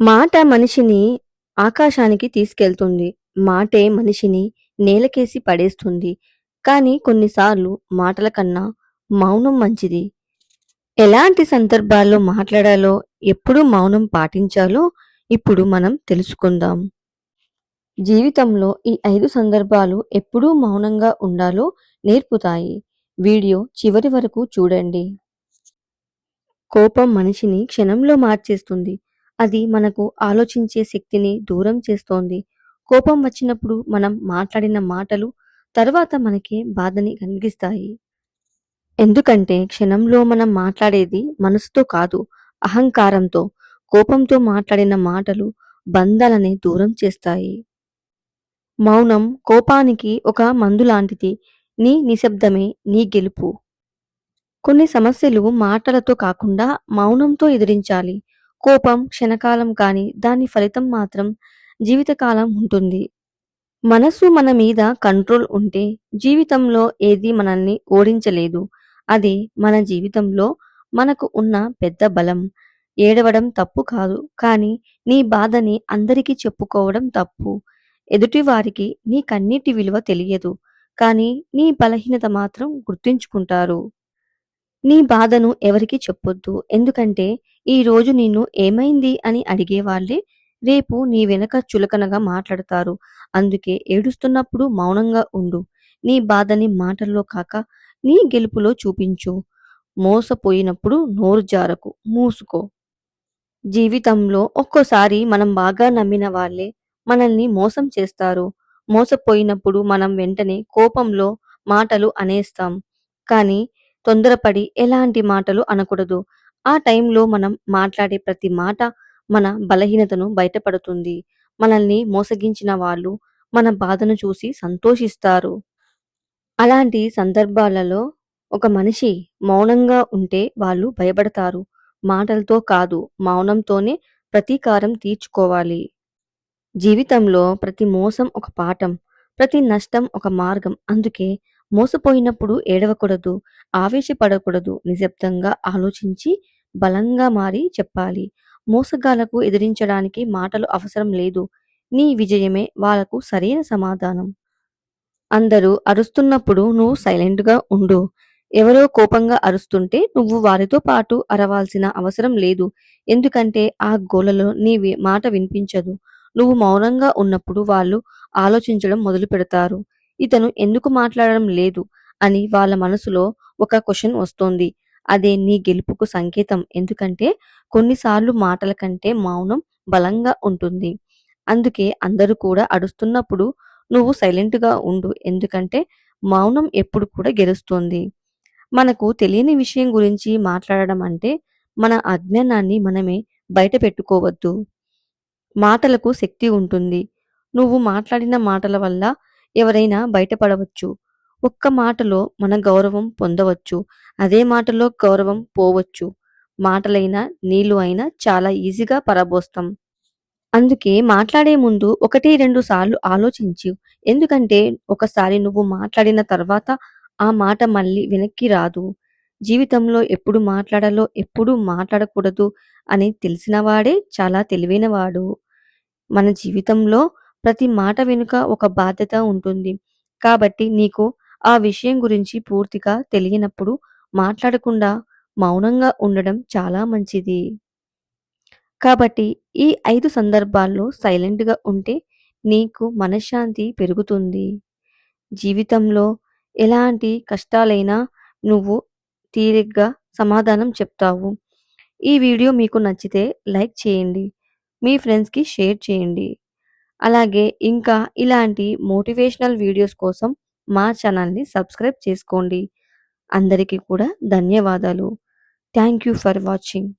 మాట మనిషిని ఆకాశానికి తీసుకెళ్తుంది. మాటే మనిషిని నేలకేసి పడేస్తుంది. కానీ కొన్నిసార్లు మాటల కన్నా మౌనం మంచిది. ఎలాంటి సందర్భాల్లో మాట్లాడాలో, ఎప్పుడు మౌనం పాటించాలో ఇప్పుడు మనం తెలుసుకుందాం. జీవితంలో ఈ ఐదు సందర్భాలు ఎప్పుడు మౌనంగా ఉండాలో నేర్పుతాయి. వీడియో చివరి వరకు చూడండి. కోపం మనిషిని క్షణంలో మార్చేస్తుంది. అది మనకు ఆలోచించే శక్తిని దూరం చేస్తోంది. కోపం వచ్చినప్పుడు మనం మాట్లాడిన మాటలు తర్వాత మనకే బాధని కలిగిస్తాయి. ఎందుకంటే క్షణంలో మనం మాట్లాడేది మనసుతో కాదు అహంకారంతో. కోపంతో మాట్లాడిన మాటలు బంధాలని దూరం చేస్తాయి. మౌనం కోపానికి ఒక మందు లాంటిది. నీ నిశ్శబ్దమే నీ గెలుపు. కొన్ని సమస్యలు మాటలతో కాకుండా మౌనంతో ఎదిరించాలి. కోపం క్షణకాలం కానీ దాని ఫలితం మాత్రం జీవితకాలం ఉంటుంది. మనసు మన మీద కంట్రోల్ ఉంటే జీవితంలో ఏది మనల్ని ఓడించలేదు. అది మన జీవితంలో మనకు ఉన్న పెద్ద బలం. ఏడవడం తప్పు కాదు. కానీ నీ బాధని అందరికీ చెప్పుకోవడం తప్పు. ఎదుటివారికి నీ కన్నీటి విలువ తెలియదు. కానీ నీ బలహీనత మాత్రం గుర్తుంచుకుంటారు. నీ బాధను ఎవరికి చెప్పొద్దు. ఎందుకంటే ఈ రోజు నిన్ను ఏమైంది అని అడిగేవాళ్ళే రేపు నీ వెనక చులకనగా మాట్లాడతారు. అందుకే ఏడుస్తున్నప్పుడు మౌనంగా ఉండు. నీ బాధని మాటల్లో కాక నీ గెలుపులో చూపించు. మోసపోయినప్పుడు నోరు జారకు. మూసుకో. జీవితంలో ఒక్కోసారి మనం బాగా నమ్మిన వాళ్ళే మనల్ని మోసం చేస్తారు. మోసపోయినప్పుడు మనం వెంటనే కోపంలో మాటలు అనేస్తాం. కానీ తొందరపడి ఎలాంటి మాటలు అనకూడదు. ఆ టైంలో మనం మాట్లాడే ప్రతి మాట మన బలహీనతను బయటపడుతుంది. మనల్ని మోసగించిన వాళ్ళు మన బాధను చూసి సంతోషిస్తారు. అలాంటి సందర్భాలలో ఒక మనిషి మౌనంగా ఉంటే వాళ్ళు భయపడతారు. మాటలతో కాదు మౌనంతోనే ప్రతీకారం తీర్చుకోవాలి. జీవితంలో ప్రతి మోసం ఒక పాఠం. ప్రతి నష్టం ఒక మార్గం. అందుకే మోసపోయినప్పుడు ఏడవకూడదు. ఆవేశపడకూడదు. నిశ్శబ్దంగా ఆలోచించి బలంగా మారి చెప్పాలి. మోసగాళ్ళకు ఎదిరించడానికి మాటలు అవసరం లేదు. నీ విజయమే వాళ్ళకు సరైన సమాధానం. అందరూ అరుస్తున్నప్పుడు నువ్వు సైలెంట్‌గా ఉండు. ఎవరో కోపంగా అరుస్తుంటే నువ్వు వారితో పాటు అరవాల్సిన అవసరం లేదు. ఎందుకంటే ఆ గోలలో నీ వి మాట వినిపించదు. నువ్వు మౌనంగా ఉన్నప్పుడు వాళ్ళు ఆలోచించడం మొదలు పెడతారు ఇతను ఎందుకు మాట్లాడడం లేదు అని వాళ్ళ మనసులో ఒక క్వశ్చన్ వస్తోంది. అదే నీ గెలుపుకు సంకేతం. ఎందుకంటే కొన్నిసార్లు మాటల కంటే మౌనం బలంగా ఉంటుంది. అందుకే అందరూ కూడా అడుస్తున్నప్పుడు నువ్వు సైలెంట్‌గా ఉండు. ఎందుకంటే మౌనం ఎప్పుడు కూడా గెలుస్తుంది. మనకు తెలియని విషయం గురించి మాట్లాడడం అంటే మన అజ్ఞానాన్ని మనమే బయట పెట్టుకోవద్దు. మాటలకు శక్తి ఉంటుంది. నువ్వు మాట్లాడిన మాటల వల్ల ఎవరైనా బయటపడవచ్చు. ఒక్క మాటలో మన గౌరవం పొందవచ్చు. అదే మాటలో గౌరవం పోవచ్చు. మాటలైనా నీళ్ళు అయినా చాలా ఈజీగా పరబోస్తాం అందుకే మాట్లాడే ముందు ఒకటి రెండు సార్లు ఆలోచించు. ఎందుకంటే ఒకసారి నువ్వు మాట్లాడిన తర్వాత ఆ మాట మళ్ళీ వెనక్కి రాదు. జీవితంలో ఎప్పుడు మాట్లాడాలో, ఎప్పుడు మాట్లాడకూడదు అని తెలిసినవాడే చాలా తెలివైనవాడు. మన జీవితంలో ప్రతి మాట వెనుక ఒక బాధ్యత ఉంటుంది. కాబట్టి నీకు ఆ విషయం గురించి పూర్తిగా తెలియనప్పుడు మాట్లాడకుండా మౌనంగా ఉండడం చాలా మంచిది. కాబట్టి ఈ ఐదు సందర్భాల్లో సైలెంట్‌గా ఉంటే నీకు మనశ్శాంతి పెరుగుతుంది. జీవితంలో ఎలాంటి కష్టాలైనా నువ్వు తీరిగ్గా సమాధానం చెప్తావు. ఈ వీడియో మీకు నచ్చితే లైక్ చేయండి. మీ ఫ్రెండ్స్‌కి షేర్ చేయండి. అలాగే ఇంకా ఇలాంటి మోటివేషనల్ వీడియోస్ కోసం మా ఛానల్‌ని సబ్స్క్రైబ్ చేసుకోండి. అందరికీ కూడా ధన్యవాదాలు. Thank you for watching.